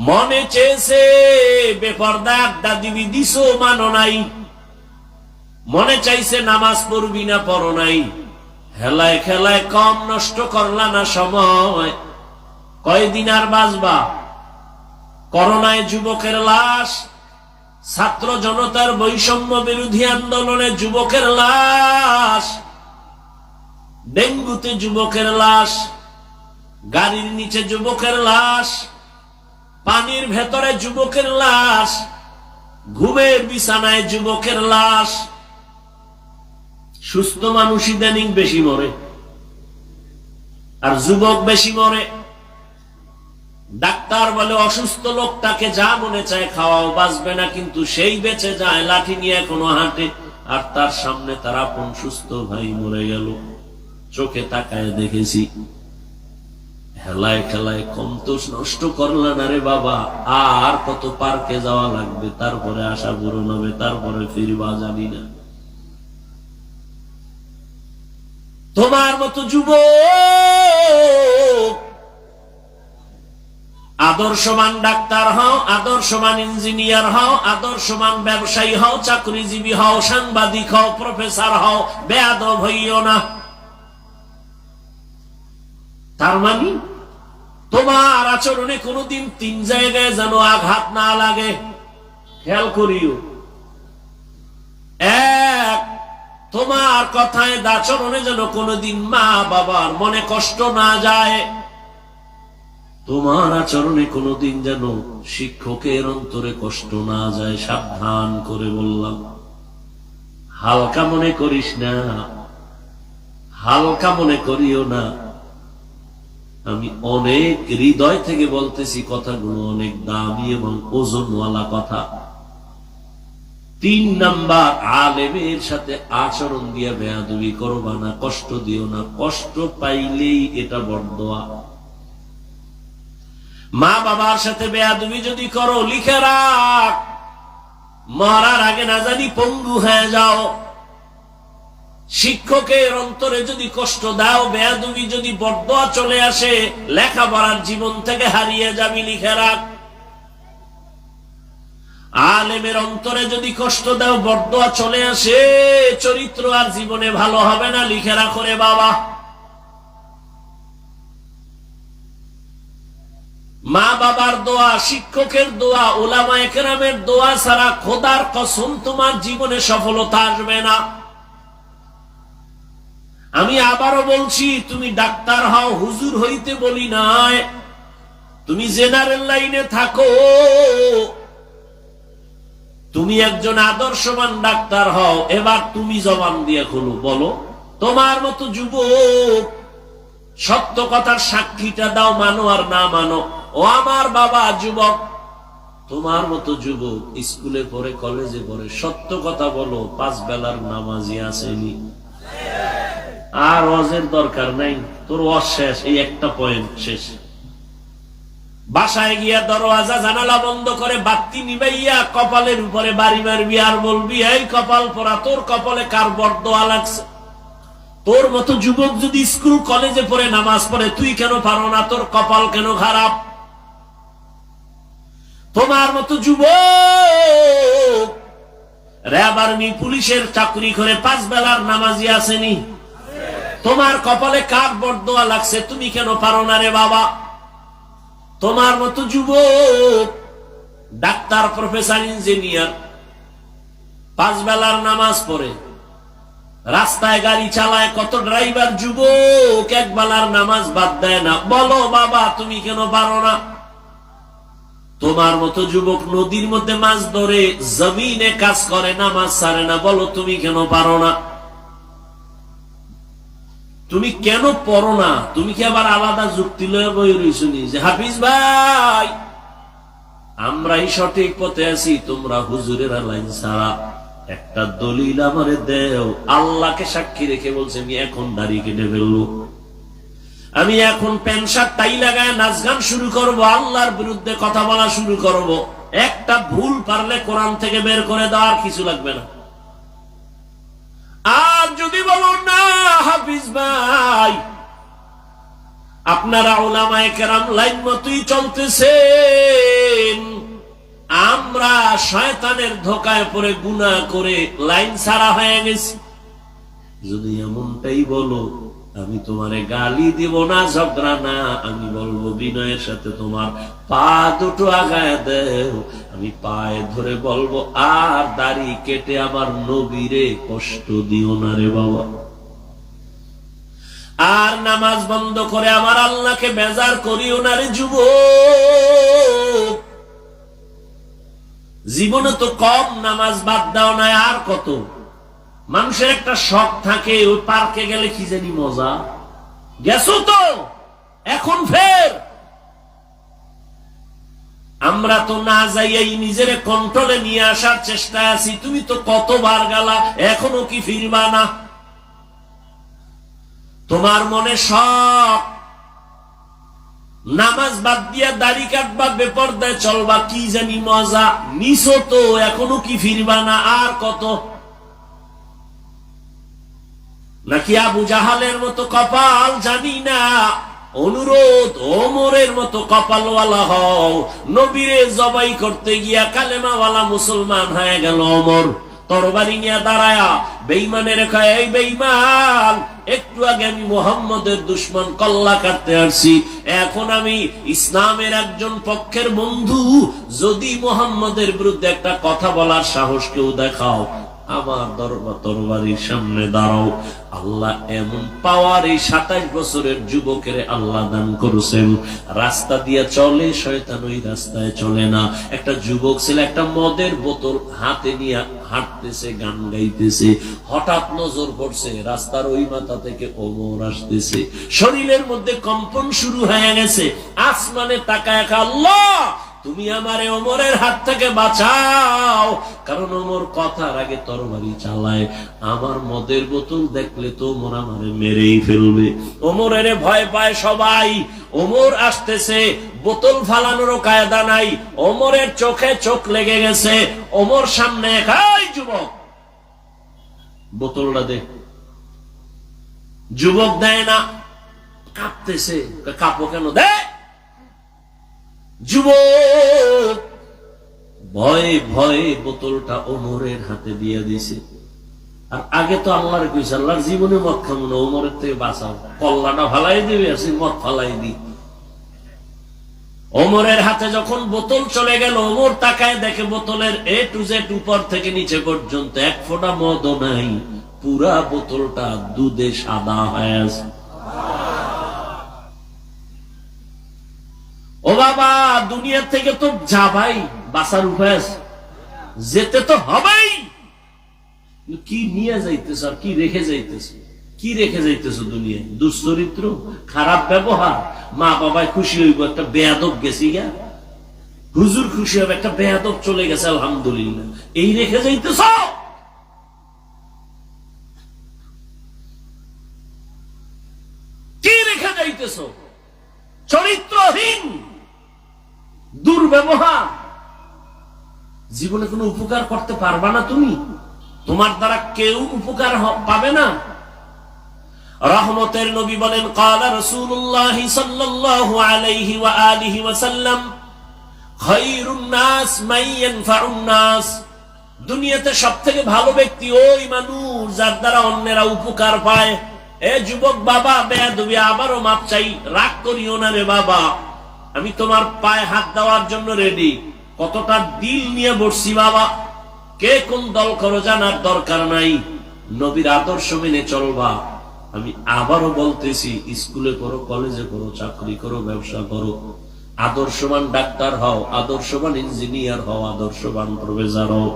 মনে চেয়েছে, বেপর্দা আড্ডা দিবি দিছো, মানো নাই। মনে চাইছে, নামাজ পড়বি না, পড়ো নাই। হেলায় খেলায় কম নষ্ট করলা না সময়। কয়দিন আর বাঁচবা? করোনায় যুবকের লাশ। ছাত্র জনতার বৈষম্য বিরোধী আন্দোলনে যুবকের লাশ। ডেঙ্গুতে যুবকের লাশ। গাড়ির নিচে যুবকের লাশ। পানির ভেতরে যুবকের লাশ, ঘুমের বিছানায় যুবকের লাশ। সুস্থ মানুষ ইদানিং বেশি মরে। আর যুবক বেশি মরে। ডাক্তার বলে, অসুস্থ লোকটাকে যা মনে চায় খাওয়াও, বাঁচবে না, কিন্তু সেই বেঁচে যায়, লাঠি নিয়ে এখনও হাঁটে। আর তার সামনে তার আপন সুস্থ ভাই মরে গেল। চোখে তাকায় দেখেছি। হেলায় খেলায় কম তো নষ্ট করলা না রে বাবা। আর কত পার্কে যাওয়া লাগবে? তারপরে আশা পূরণ হবে, তারপরে ফিরবা জানি না। তোমার মতো যুবক আদর্শবান ডাক্তার হও, আদর্শমান ইঞ্জিনিয়ার হও, আদর্শমান ব্যবসায়ী হও, চাকরিজীবী হও, সাংবাদিক হও, প্রফেসর হও, বেয়াদব হইও না। তার মানে তোমার আচরণে কোনোদিন তিন জায়গায় যেন আঘাত না লাগে। খেয়াল করিও। এক, তোমার কথায় আচরণে যেন কোনোদিন মা বাবার মনে কষ্ট না যায়। তোমার আচরণে কোনোদিন যেন শিক্ষকের অন্তরে কষ্ট না যায়, সাবধান করে বললাম। হালকা মনে করিস না, হালকা মনে করিও না। আমি অনেক হৃদয় থেকে বলতেছি, কথাগুলো অনেক দামি এবং ওজনওয়ালা কথা। তিন নাম্বার, আলেমের সাথে আচরণ দিয়ে বেয়াদবি করবা না, কষ্ট দিও না, কষ্ট পাইলেই এটা বরদোয়া মা বাবার সাথে বেয়াদবি যদি করো, লিখে রাখ। মরার আগে না জানি পঙ্গু হয়ে যাও। শিক্ষকের অন্তরে যদি কষ্ট দাও, বেয়াদবি যদি বরদোয়া চলে আসে, লেখাপড়ার জীবন থেকে হারিয়ে যাবি, লিখে রাখ। আলেমের অন্তরে যদি কষ্ট দাও বরদোয়া চলে আসে, চরিত্র আর জীবনে ভালো হবে না, লিখে রাখো রে বাবা। মা বাবার দোয়া, শিক্ষকের দোয়া ওলামা একরামের দোয়া ছাড়া খোদার কসম তোমার জীবনে সফলতা আসবে না। আমি আবারও বলছি, তুমি ডাক্তার হও, হুজুর হইতে বলি নাই। তুমি জেনারেল লাইনে থাকো। তুমি একজন আদর্শবান ডাক্তার হও, এবার তুমি জবান দিয়ে খুলো, বলো, তোমার মতো যুবক, সত্য কথার সাক্ষীটা দাও, মানো আর না মানো। ও আমার বাবা, যুবক, তোমার মতো যুবক, স্কুলে পড়ে, কলেজে পড়ে, সত্য কথা বলো, পাঁচ বেলার নামাজি আসেনি। আর অজের দরকার নাই। তোর অজ শেষ, এই একটা পয়েন্ট শেষ। বাসায় গিয়া দরওয়াজা জানালা বন্ধ করে বাত্তি নিবাইয়া কপালের উপরে বাড়ি মারবি আর বলবি, এই কপাল পরা, তোর কপালে কার বরদোয়া লাগছে? তোর মতো যুবক যদি স্কুল, কলেজে পড়ে নামাজ পড়ে, তুই কেন পারো না? তোর কপাল কেন খারাপ? তোমার মতো যুবক র্যাব আর্মি পুলিশের চাকরি করে পাঁচ বেলার নামাজি আসেনি। তোমার কপালে কার বরদোয়া লাগছে, তুমি কেন পারো না রে বাবা? তোমার মতো যুবক, ডাক্তার, প্রফেসর, ইঞ্জিনিয়ার, পাঁচ বেলার নামাজ পড়ে, রাস্তায় গাড়ি চালায়, কত ড্রাইভার যুবক, এক বেলার নামাজ বাদ দেয় না। বলো বাবা, তুমি কেন পারো না? তোমার মতো যুবক নদীর মধ্যে মাছ ধরে, জমিনে কাজ করে, নামাজ ছাড়ে না। বলো, তুমি কেন পারো না? তুমি কেন পড়ো না? তুমি কি আবার আলাদা যুক্তি লয়ে বই রইছুনি যে হাফিজ ভাই, আমরাই সঠিক পথে আছি, তোমরা হুজুরের লাইন ছাড়া। একটা দলিল আমারে দেও। আল্লাহকে সাক্ষী রেখে বলছে, আমি এখন দাঁড়িয়ে কেটে ফেলব। আমি এখন প্যান্ট টাই লাগায় নাচ গান শুরু করব, আল্লাহর বিরুদ্ধে কথা বলা শুরু করব। একটা ভুল পারলে কোরআন থেকে বের করে দেওয়ার কিছু লাগবে না। যদি বলো না, হাফিজ ভাই, আপনারা ওলামায় কেরাম লাইন মতোই চলতেছে আমরা শয়তানের ধোকায় পরে গুনা করে লাইন ছাড়া হয়ে গেছি। যদি এমনটাই বলো আমি তোমারে গালি দিব না, ঝগড়া না। আমি বলব, বিনয়ের সাথে তোমার পা দুটো আগায় দেও। আমি পায়ে ধরে বলব, আর দাড়ি কেটে আমার নবীরে কষ্ট দিও না রে বাবা। আর নামাজ বন্ধ করে আমার আল্লাহকে বেজার করিও না রে যুব জীবনে তো কম নামাজ বাদ দাও না আর কত? মানুষের একটা শখ থাকে, ওই পার্কে গেলে কি জানি মজা? গেছো তো? এখন ফের? আমরা তো না যাইয়াই নিজের কন্ট্রোলে নিয়ে আসার চেষ্টা আছি, তুমি তো কতবার গেলা, এখনও কি ফিরবা না? তোমার মনে শখ? নামাজ বাদ দিয়া দাড়ি কাটবা, বেপর্দায় চলবা, কি জানি মজা? নিছো তো, এখনও কি ফিরবা না? আর কত? নাকি আবু জাহালের মতো কপাল জানি না? অনুরোধ ওমরের মতো কপালওয়ালা হও। নবীরে জবাই করতে গিয়া কালেমাওয়ালা মুসলমান হয়ে গেল অমর তরবারি নিয়ে দাঁড়ায়া বেইমানের কয় এই বেইমান একটু আগে আমি মোহাম্মদের দুশ্মন কল্লা কাটতে আসছি। এখন আমি ইসলামের একজন পক্ষের বন্ধু। যদি মোহাম্মদের বিরুদ্ধে একটা কথা বলার সাহস কেউ দেখাও আমার দরবার তরবারির সামনে দাঁড়াও। আল্লাহ এমন পাওয়ার এই সাতাশ বছরের যুবকের আল্লাহ দান করেছেন। রাস্তা দিয়ে চলে, শয়তান ওই রাস্তায় চলে না। একটা যুবক ছিল, একটা মদের বোতল হাতে নিয়ে হাঁটতেছে, গান গাইতেছে। হঠাৎ নজর পড়ছে, রাস্তার ওই মাথা থেকে ওমর আসতেছে। শরীরের মধ্যে কম্পন শুরু হয়ে গেছে। আসমানে তাকায় আল্লাহ! তুমি আমারে ওমরের হাত থেকে বাঁচাও। কারণ ওমর কথার আগে তরবারি চালায়। আমার মদের বোতল দেখলে তো ওমর আমারে মেরেই ফেলবে। ওমরের ভয় পায় সবাই। ওমর আসতেছে, বোতল ফালানোরও কায়দা নাই। ওমরের চোখে চোখ লেগে গেছে। ওমর সামনে খাই যুবক। বোতলটা দেখ যুবক দেয় না, কাঁপতেছে। কাঁপো কেন? দেয় ভয়ে বোতলটা ওমরের হাতে দিয়ে দিছে। আর আগে তো আল্লাহর আল্লাহর জীবনে মদ খাব না ওমরের থেকে বাঁচাও। কল্লাটা ফালাই দিবে মদ ফালাই দি। ওমরের হাতে যখন বোতল চলে গেল, ওমর তাকায় দেখে বোতলের এ টু জেড উপর থেকে নিচে পর্যন্ত এক ফোঁটা মদও নাই, পুরা বোতলটা দুধে সাদা হয়ে আছে। ও বাবা দুনিয়া থেকে তো যাবাই, বাসার উপায় আছে। যেতে তো হবেই। কি নিয়ে যাইতেছ আর কি রেখে যাইতেছ? কি রেখে যাইতেছ দুনিয়ায়? দুশ্চরিত্র, খারাপ ব্যবহার। মা বাবায় খুশি হইব, একটা বেয়াদব গেছি গা। হুজুর খুশি হবে, একটা বেয়াদব চলে গেছে, আলহামদুলিল্লাহ। এই রেখে যাইতেছ? কি রেখে যাইতেছ? চরিত্রহীন দুর্ব্যবহার জীবনে কোনো উপকার করতে পারবা না তুমি। তোমার দ্বারা কেউ উপকার পাবে না। রহমতের নবী বলেন, কালা রসুল্লাহ সাল্লাল্লাহু আলাইহি ওয়া ওয়াসাল্লাম খায়রুন নাস মাইয়ানফাউন ভালো ব্যক্তি ওই মানুষ যার দ্বারা অন্যেরা উপকার পায়। এ যুবক বাবা, বেয়াদবি, আবারও মাপ চাই, রাগ করিও না রে বাবা। আমি তোমার পায়ে হাত দেওয়ার জন্য রেডি কতটা দিল নিয়ে বসছি বাবা। কে কোন দল করো জানার দরকার নাই। নবীর আদর্শ মেনে চলবা আমি আবারও বলতেছি, স্কুলে করো, কলেজে করো, চাকরি করো, ব্যবসা করো। আদর্শবান ডাক্তার হও, আদর্শবান ইঞ্জিনিয়ার হও, আদর্শবান প্রফেসর হও।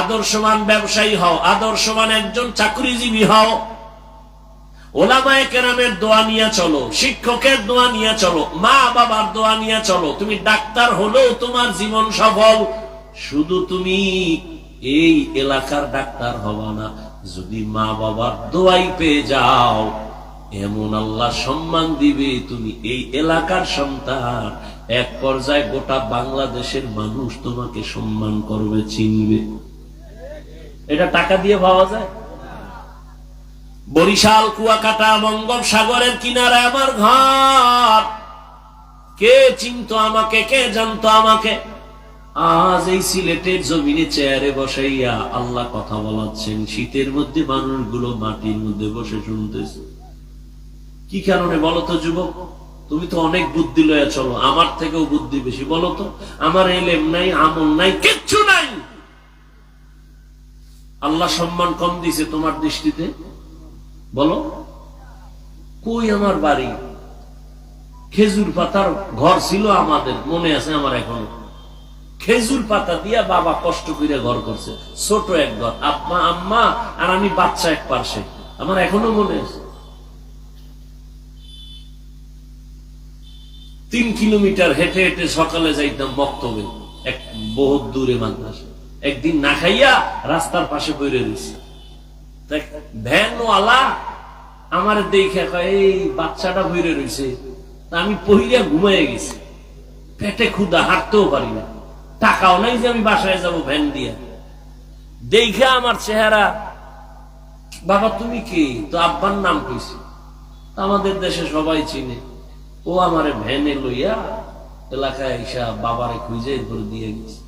আদর্শবান ব্যবসায়ী হও, আদর্শবান একজন চাকরিজীবী হও। ওলামায় কেরামের দোয়া নিয়ে চলো, শিক্ষকের দোয়া নিয়ে চলো মা বাবার দোয়া নিয়ে চলো। তুমি ডাক্তার হলেও তোমার জীবন সফল। শুধু তুমি এই এলাকার ডাক্তার হবা না, যদি মা বাবার দোয়াই পেয়ে যাও, এমন আল্লাহ সম্মান দিবে। তুমি এই এলাকার সন্তান, এক পর্যায়ে গোটা বাংলাদেশের মানুষ তোমাকে সম্মান করবে, চিনবে। এটা টাকা দিয়ে পাওয়া যায়? বরিশাল, কুয়াকাটা, বঙ্গোপসাগরের কিনারে আমার ঘর কে চিনতো আমাকে, কে জানতো আমাকে? আজ এই সিলেটের জমিনে চেয়ারে বসাইয়া আল্লাহ কথা বলাচ্ছেন, শীতের মধ্যে মানুষগুলো মাটির মধ্যে বসে শুনতেছে। কি কারণে বলো তো যুবক? তুমি তো অনেক বুদ্ধি লয়া চলো, আমার থেকেও বুদ্ধি বেশি। বলো তো, আমার এলেম নাই, আমল নাই, কিচ্ছু নাই। আল্লাহ সম্মান কম দিছে তোমার দৃষ্টিতে? বলো, কই আমার বাড়ি? খেজুর পাতার ঘর ছিল আমাদের, মনে আছে আমার এখনও। খেজুর পাতা দিয়া বাবা কষ্ট করে ঘর করছে, ছোট এক ঘর, আব্বা, আম্মা, আর আমি বাচ্চা এক পার্শ্বে। আমার এখনও মনে আছে। তিন কিলোমিটার হেঁটে হেঁটে সকালে যাইতাম বক্তব্যে এক বহুত দূরে মাদ্রাসা একদিন না খাইয়া রাস্তার পাশে বইরে দিছে। আমার দেখে এই বাচ্চাটা বইরে রয়েছে আমি গেছি। পেটে হাঁটতেও পারি না। টাকাও নাই যে আমি বাসায় যাব ভ্যান দিয়া। দেখে আমার চেহারা, বাবা তুমি কে? তো আব্বার নাম কইছি। আমাদের দেশে সবাই চিনে। ও আমার ভ্যানে লইয়া এলাকায় বাবারে খুঁজে ধরে দিয়ে গেছে।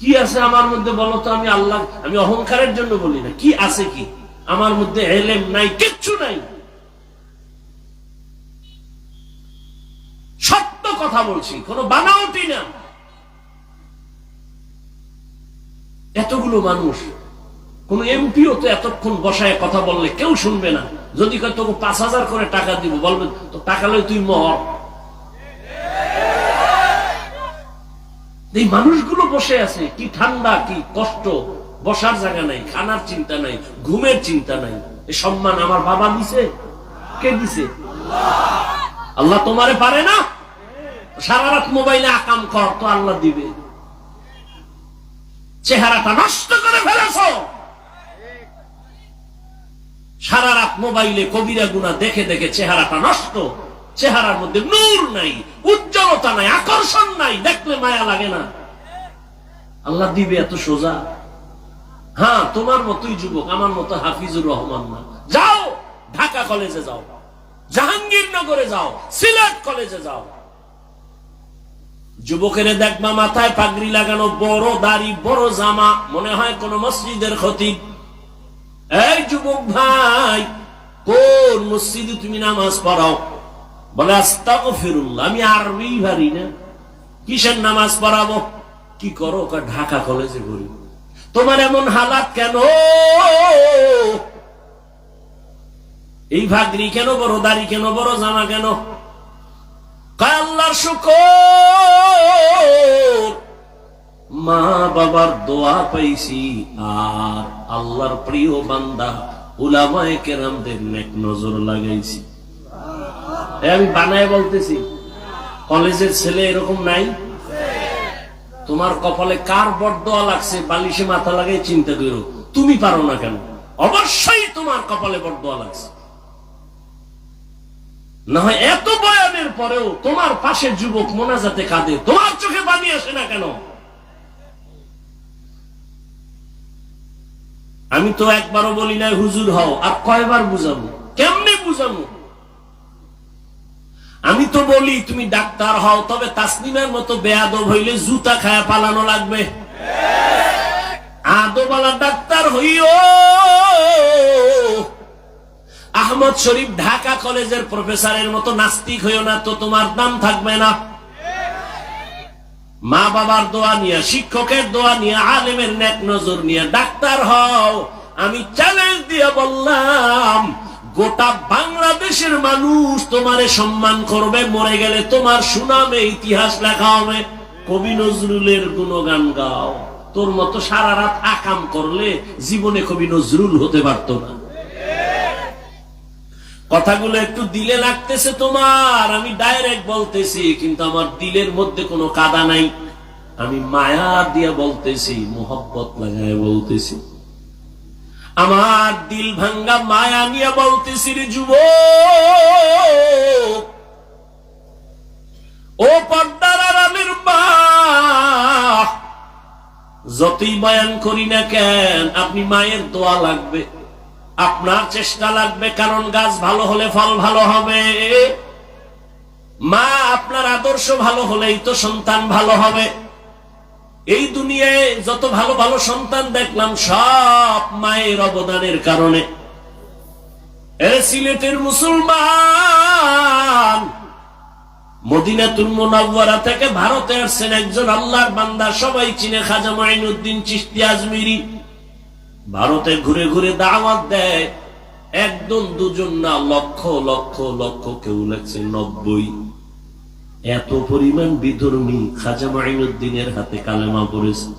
কি আছে আমার মধ্যে বলো তো? আমি আল্লাহ, আমি অহংকারের জন্য বলি না। কি আছে কি? আমার মধ্যে এলেম নাই, কিচ্ছু নাই। সত্য কথা বলছি, কোনো বানাওটি না। এতগুলো মানুষ, কোন এমপিও তো এতক্ষণ বসায় কথা বললে কেউ শুনবে না। যদি তোকে পাঁচ হাজার করে টাকা দিব বলবে তো টাকা লই তুই মর। এই মানুষগুলো বসে আছে, কি ঠান্ডা, কি কষ্ট, বসার জায়গা নাই, খানার চিন্তা নাই, ঘুমের চিন্তা নাই। এ সম্মান আমার বাবা দিছে? কে দিছে? আল্লাহ তোমারে পারে না? সারা রাত মোবাইলে আকাম কর, তো আল্লাহ দিবে। চেহারাটা নষ্ট করে ফেলেছ। সারা রাত মোবাইলে কবিরা গুনা দেখে দেখে চেহারাটা নষ্ট। চেহারার মধ্যে নূর নাই, উজ্জ্বলতা নাই, আকর্ষণ নাই, দেখলে মায়া লাগে না। আল্লাহ দিবে এত সোজা? হ্যাঁ তোমার মতোই যুবক, আমার মতো হাফিজুর রহমান না। যাও, ঢাকা কলেজে যাও, জাহাঙ্গীরনগরে যাও, সিলেট কলেজে যাও। যুবকের দেখবা মাথায় পাগড়ি লাগানো বড় দাড়ি, বড় জামা, মনে হয় কোন মসজিদের ক্ষতি। এই যুবক ভাই, কোন মসজিদে তুমি নামাজ পড়াও? বলে আস্তাক ফিরুল্লাহ আমি আরবি ভারি না। কিসের নামাজ পড়াবো? কি করো? ঢাকা কলেজে পড়ি। তোমার এমন হালাত কেন? এই ভাগরি কেন বড়, দাড়ি কেন বড়, জামা কেন? আল্লাহর শুকর। মা বাবার দোয়া পাইছি, আর আল্লাহর প্রিয় বান্দা, উলামায়ে কেরামদের নেক নজর লাগাইছি। আমি বানায় বলতেছি, কলেজের ছেলে এরকম নাই। তোমার কপালে কার বরদোয়া লাগছে, বালিশে মাথা লাগাই চিন্তা করো। তুমি পারো না কেন? অবশ্যই তোমার কপালে বরদোয়া লাগছে। না হয় এত বয়ানের পরেও তোমার পাশে যুবক মোনাজাতে কাঁদে, তোমার চোখে পানি আসে না কেন? আমি তো একবারও বলি নাই, হুজুর হও, আর কয়বার বুঝাবো? কেমনে বুঝাবো? আমি তো বলি, তুমি ডাক্তার হও, তবে তাসনিমের মতো বেয়াদব হইলে জুতা খায়া পালানো লাগবে। আদবালা ডাক্তার হইও। আহমদ শরীফ ঢাকা কলেজের প্রফেসরের মতো নাস্তিক হইও না, তো তোমার দাম থাকবে না। মা বাবার দোয়া নিয়ে, শিক্ষকের দোয়া নিয়ে, আলেমের নেক নজর নিয়ে, ডাক্তার হও। আমি চ্যালেঞ্জ দিয়ে বললাম গোটা বাংলাদেশের মানুষ তোমারে সম্মান করবে, মরে গেলে তোমার সুনামে ইতিহাস লেখা হবে। কবি নজরুলের গুণগান গাও। তোর মতো সারা রাত আকাম করলে জীবনে কবি নজরুল হতে পারতো না। কথাগুলো একটু দিলে লাগতেছে তোমার, আমি ডাইরেক্ট বলতেছি, কিন্তু আমার দিলের মধ্যে কোনো কাদা নাই। আমি মায়া দিয়া বলতেছি, মোহব্বত লাগায় বলতেছি। আমার দিল ভাঙ্গা মায়া নিয়ে বলতেছি যুব ও পর্দার আরামের যতই বয়ান করি না কেন, আপনি মায়ের দোয়া লাগবে, আপনার চেষ্টা লাগবে, কারণ গাছ ভালো হলে ফল ভালো হবে। মা, আপনার আদর্শ ভালো হলেই তো সন্তান ভালো হবে। এই দুনিয়ায় যত ভালো ভালো সন্তান দেখলাম, সব মায়ের অবদানের কারণে। সিলেটের মুসলমান, মদিনাতুল মুনাওয়ারা থেকে ভারতে আসছেন একজন আল্লাহর বান্দা, সবাই চিনে খাজা মাইনুদ্দিন চিশতি আজমিরি। ভারতে ঘুরে ঘুরে দাওয়াত দেয়। একদম দুজন না, লক্ষ লক্ষ লক্ষ কেউ লাগছে নব্বই। এত পরিমাণ বিধর্মী খাজা মাইনুদ্দিনের হাতে কালেমা পড়েছে।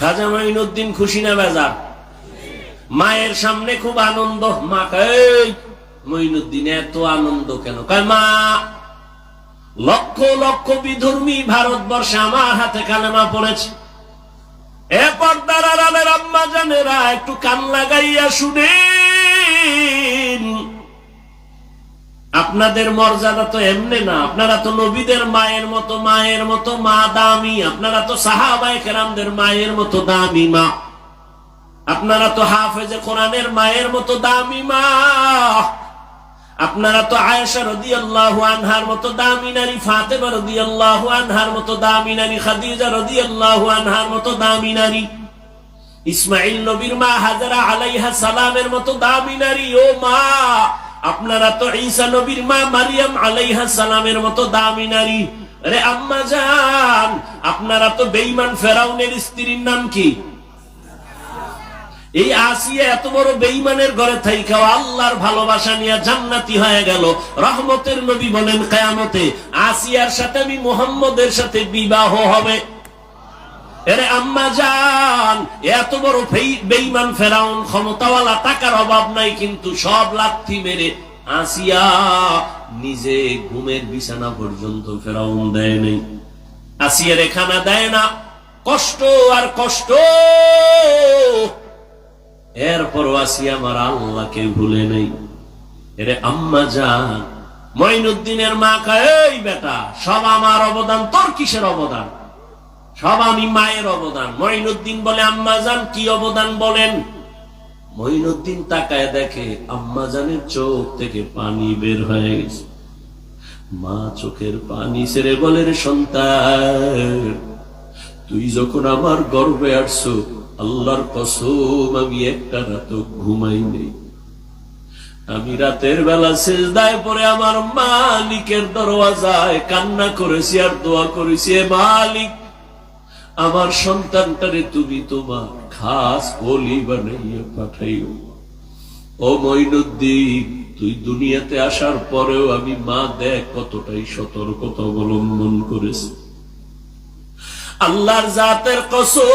খাজা মাইনুদ্দিন খুশি না বেজার? মায়ের সামনে খুব আনন্দ। মা "এই, এত আনন্দ কেন? কয় মা লক্ষ লক্ষ বিধর্মী ভারতবর্ষে আমার হাতে কালেমা পড়েছে। এ পর্দার আড়ালের আম্মা জানেরা একটু কান লাগাইয়া শুনেন আপনাদের মর্যাদা তো এমনি না। আপনারা তো নবীদের মায়ের মতো মায়ের মতো মা দামি। আপনারা তো সাহাবাই কেরামদের মায়ের মতো দামি মা। আপনারা তো হাফেজে কোরআনের মায়ের মতো দামি মা। আপনারা তো আয়েশা রাদিয়াল্লাহু আনহার মতো দামি নারী, ফাতেমা রাদিয়াল্লাহু আনহার মতো দামি নারী, খাদিজা রাদিয়াল্লাহু আনহার মতো দামি নারী। ইসমাইল নবীর মা হাজারা আলাইহা সালামের মতো দামি নারী, ও মা। আপনারা তো ঈসা নবীর মা মারিয়াম আলাইহা সালামের মতো দামি নারী। আরে আম্মা জান, আপনারা তো বেঈমান ফেরাউনের স্ত্রীর নাম কি? এই আসিয়া এত বড় বেইমানের ঘরে থাইকাও আল্লাহর ভালোবাসা নিয়ে জান্নাতি হয়ে গেল। রহমতের নবী বলেন, কেয়ামতে আসিয়ার সাথে আমি মোহাম্মদের সাথে বিবাহ হবে। এরে আম্মা জান, এত বড় বেইমান ফেরাউন, ক্ষমতাওয়ালা টাকার অভাব নাই, কিন্তু সব লাথি মেরে আসিয়া নিজে ঘুমের বিছানা পর্যন্ত ফেরাউন দেয় নেই। আসিয়ার এখানা দেয় না। কষ্ট আর কষ্ট। এরপর আসি আমার আল্লাহকে ভুলে নেই। এরে আম্মা যান মঈনুদ্দিনের মা কয় বেটা, সব আমার অবদান, তোর কিসের অবদান? সব আমি মায়ের অবদান। মঈনুদ্দিন বলে, আম্মা যান কি অবদান বলেন? মঈনুদ্দিন তাকায় দেখে, আম্মা জানের চোখ থেকে পানি বের হয়ে গেছে। মা চোখের পানি ছেড়ে বলে সন্তান, তুই যখন আমার গর্বে আসছো, আল্লাহর কসম, আমি একটা রাত ঘুমাই নেই। আমি রাতের বেলা সেজদায় পরে আমার মালিকের দরওয়াজায় কান্না করেছি আর দোয়া করেছি মালিক আমার সন্তানটারে তুমি তোমার খাস বলি বানাইয়া পাঠাইও। ও মঈনুদ্দিন, তুই দুনিয়াতে আসার পরেও আমি মা দেখ কতটাই সতর্কতা অবলম্বন করেছি। আল্লাহর জাতের কসম।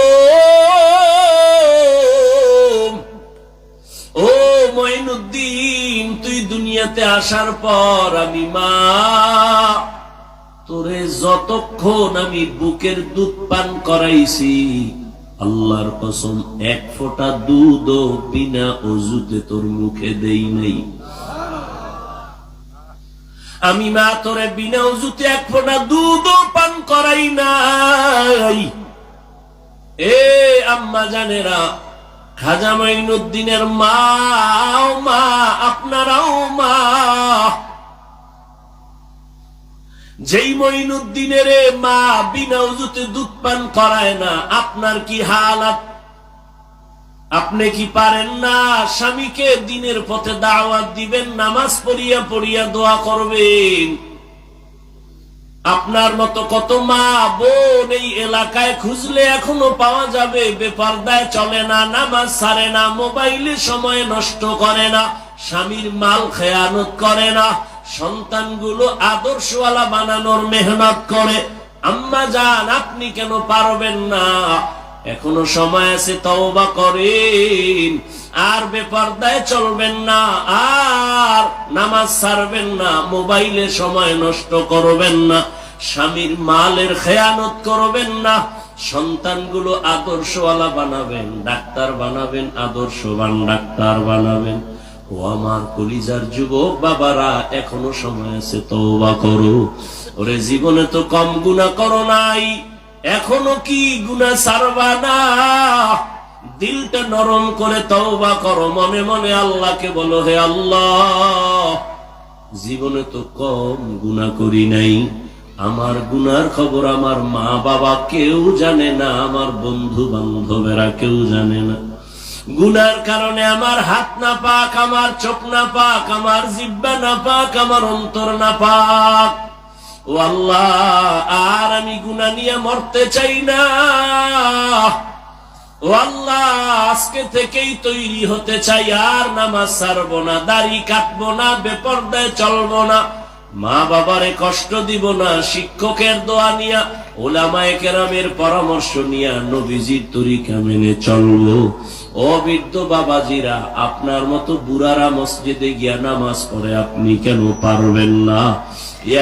ও মঈনুদ্দিন, তুই দুনিয়াতে আসার পর আমি মা তোরে যতক্ষণ আমি বুকের দুধ পান করাইছি, আল্লাহর কসম, এক ফোঁটা দুধ বিনা অজুতে তোর মুখে দেই নাই। আমি মা তোরে বিনা উজুতে এক ফোঁটা দুধও পান করাই নাই। এ আম্মা জানেরা, খাজা মাইনুদ্দিনের মা মা, আপনারাও মা। যেই মইনুদ্দিনের মা বিনা উজুতে দুধ পান করায় না, আপনার কি হালাত? আপনি কি পারেন না স্বামীকে দিনের পথে দাওয়াত দিবেন, নামাজ পড়িয়া পড়িয়া দোয়া করবেন? আপনার মতো কত মা বোন এই এলাকায় খুঁজলে এখনও পাওয়া যাবে, বেপর্দায় চলে না, নামাজ ছাড়ে না, মোবাইলে সময় নষ্ট করে না, স্বামীর মাল খেয়ানত করে না সন্তানগুলো আদর্শওয়ালা বানানোর মেহনত করে। আম্মা যান, আপনি কেন পারবেন না? এখনও সময় আছে, তওবা করেন। আর বেপর্দায় চলবেন না, আর নামাজ ছাড়বেন না, মোবাইলে সময় নষ্ট করবেন না, স্বামীর মালের খেয়ানত করবেন না, সন্তানগুলো আদর্শওয়ালা বানাবেন, ডাক্তার বানাবেন, আদর্শবান ডাক্তার বানাবেন। ও আমার কলিজার যুবক বাবারা, এখনও সময় আছে, তওবা করো। ওরে জীবনে তো কম গুণা করো নাই, এখনও কি গুণা সারবা না? দিলটা নরম করে তওবা করো, মনে মনে আল্লাহকে বলো, হে আল্লাহ, জীবনে তো কম গুণা করি নাই। আমার গুনার খবর আমার মা বাবা কেউ জানে না, আমার বন্ধু বান্ধবেরা কেউ জানে না। গুনার কারণে আমার হাত না পাক, আমার চোখ না পাক, আমার জিব্বা না পাক, আমার অন্তর না পাক। ও আল্লাহ, আর আমি গুনা নিয়ে মরতে চাই না। ও আল্লাহ, আজকে থেকেই তৈরি হতে চাই, আর নামাজ ছাড়বো না, দাড়ি কাটবো না, বেপর্দায় চলবো না। মা বাবারে কষ্ট দিব না, শিক্ষকের দোয়া নিয়া, ওলামায়ে কেরামের পরামর্শ নিয়া নবীজির তরিকা মেনে চলবো। ও বাবাজিরা, আপনার মতো বুড়ারা মসজিদে গিয়া নামাজ পড়ে আপনি কেন পারবেন না?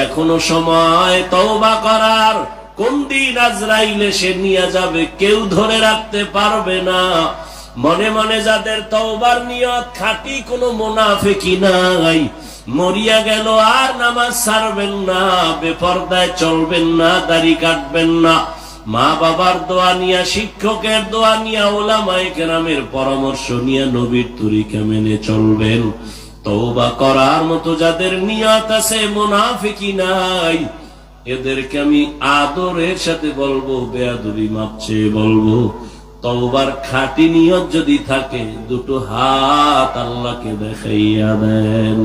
এখনও সময় তওবা করার। কোন দিন আজরাইল এসে নিয়ে যাবে, কেউ ধরে রাখতে পারবে না। মনে মনে যাদের তওবার নিয়ত, খাঁটি কোনো মোনাফেকি নাই। মরিয়া গেল আর নামাজ ছাড়বেন না, বেপর্দায় চলবেন না, দাড়ি কাটবেন না। মা বাবার দোয়া নিয়া, শিক্ষকের দোয়া নিয়া, ওলামায়ে কেরামের পরামর্শ নিয়ে নবীর তরিকা মেনে চলবেন? তওবা করার মতো যাদের নিয়ত আছে মোনাফেকি নাই। এদেরকে আমি আদরের সাথে বলব, বেয়াদবি মাপছে বলব। তওবার খাঁটি নিয়ত যদি থাকে, দুটো হাত আল্লাহকে দেখাইয়া দেন।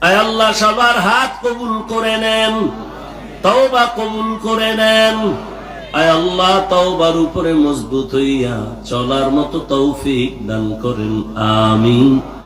আয় আল্লাহ, সবার হাত কবুল করে নেন। তওবা কবুল করে নেন। আয় আল্লাহ, তওবার উপরে মজবুত হইয়া চলার মতো তৌফিক দান করেন। আমিন।